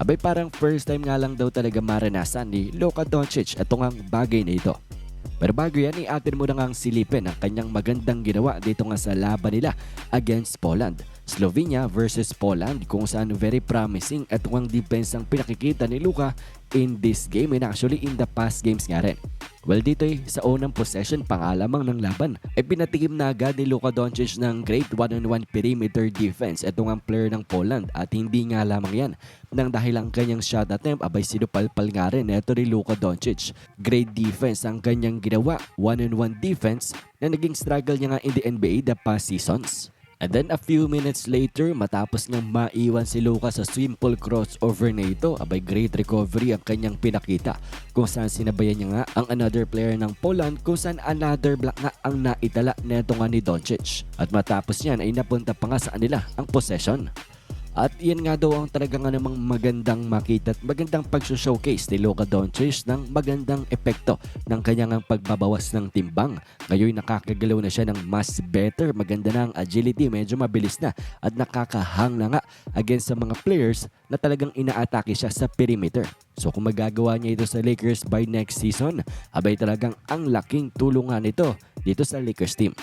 Abay parang first time nga lang daw talaga maranasan ni Luka Doncic itong ang bagay na ito. Pero bago yan, i-atin mo na nga ang silipin ang kanyang magandang ginawa dito nga sa laban nila against Poland. Slovenia versus Poland kung saan very promising at ang defense ang pinakikita ni Luka in this game and actually in the past games nga rin. Well dito eh, sa unang possession pangalamang ng laban ay pinatikim na agad ni Luka Doncic ng great one-on-one perimeter defense itong ang player ng Poland at hindi nga lamang yan nang dahil ang kanyang shot attempt abay sinupalpal nga rin ito ni Luka Doncic. Great defense ang kanyang ginawa, one-on-one defense na naging struggle niya nga in the NBA the past seasons. And then a few minutes later, matapos niyang maiwan si Luka sa simple crossover na ito, abay great recovery ang kanyang pinakita kung saan sinabayan niya nga ang another player ng Poland kung saan another block nga ang naitala neto nga ni Doncic. At matapos niyan ay napunta pa nga sa kanila ang possession. At yan nga daw ang talagang nga namang magandang makita at magandang pag-showcase ni Luka Doncic ng magandang epekto ng kanyang pagbabawas ng timbang. Ngayon nakakagalaw na siya ng mas better, maganda na ang agility, medyo mabilis na at nakakahang na nga against sa mga players na talagang inaatake siya sa perimeter. So kung magagawa niya ito sa Lakers by next season, abay talagang ang laking tulungan nito dito sa Lakers team.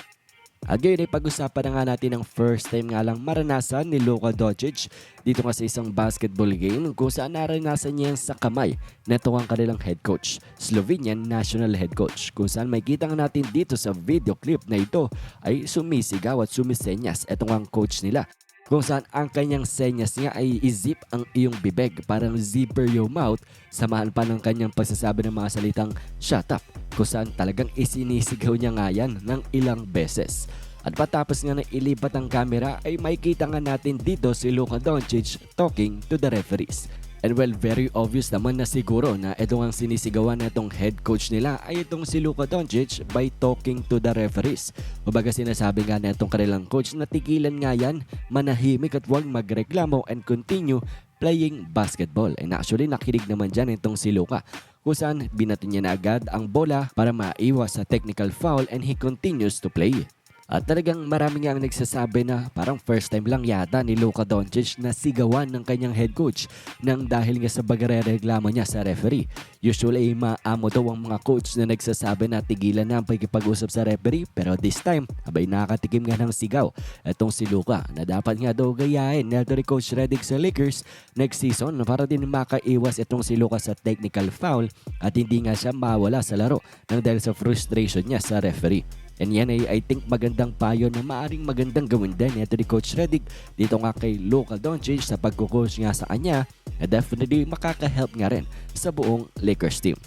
At ngayon ay pag-usapan na nga natin ang first time nga lang maranasan ni Luka Doncic dito nga sa isang basketball game kung saan naranasan niya sa kamay na ito ang kanilang head coach, Slovenian national head coach. Kung saan may kita nga natin dito sa video clip na ito ay sumisigaw at sumisenyas. Itong ang coach nila. Kung saan ang kanyang senyas nga ay izip ang iyong bibig, parang zipper your mouth, samahan pa ng kanyang pagsasabi ng mga salitang shut up, kung saan talagang isinisigaw niya nga yan ng ilang beses. At patapos nga na ilipat ang camera ay makikita nga natin dito si Luka Doncic talking to the referees. And well, very obvious naman na siguro na itong ang sinisigawan na itong head coach nila ay itong si Luka Doncic by talking to the referees. Kumbaga sinasabi nga na itong kanilang coach na tigilan nga yan, manahimik at huwag magreklamo and continue playing basketball. And actually nakinig naman dyan itong si Luka kung saan binato niya na agad ang bola para maiwas sa technical foul and he continues to play. At talagang marami nga ang nagsasabi na parang first time lang yata ni Luka Doncic na sigawan ng kanyang head coach nang dahil nga sa bagare-reklamo niya sa referee. Usually maamo daw ang mga coach na nagsasabi na tigilan na ang pagkipag-usap sa referee pero this time abay nakatikim nga ng sigaw itong si Luka na dapat nga daw gayahin neto ni Coach Redick sa Lakers next season para din makaiwas itong si Luka sa technical foul at hindi nga siya mawala sa laro nang dahil sa frustration niya sa referee. And yan ay I think magandang payo na maaring magandang gawin din ito ni Coach Redick dito nga kay Luka Doncic sa pagkukoach nga sa kanya na definitely makaka-help nga rin sa buong Lakers team.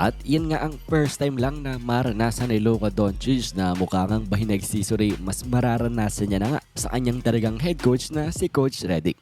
At yan nga ang first time lang na maranasan ni Luka Doncic na mukha ngang bahinag si Suri mas mararanasan niya na nga sa kanyang talagang head coach na si Coach Redick.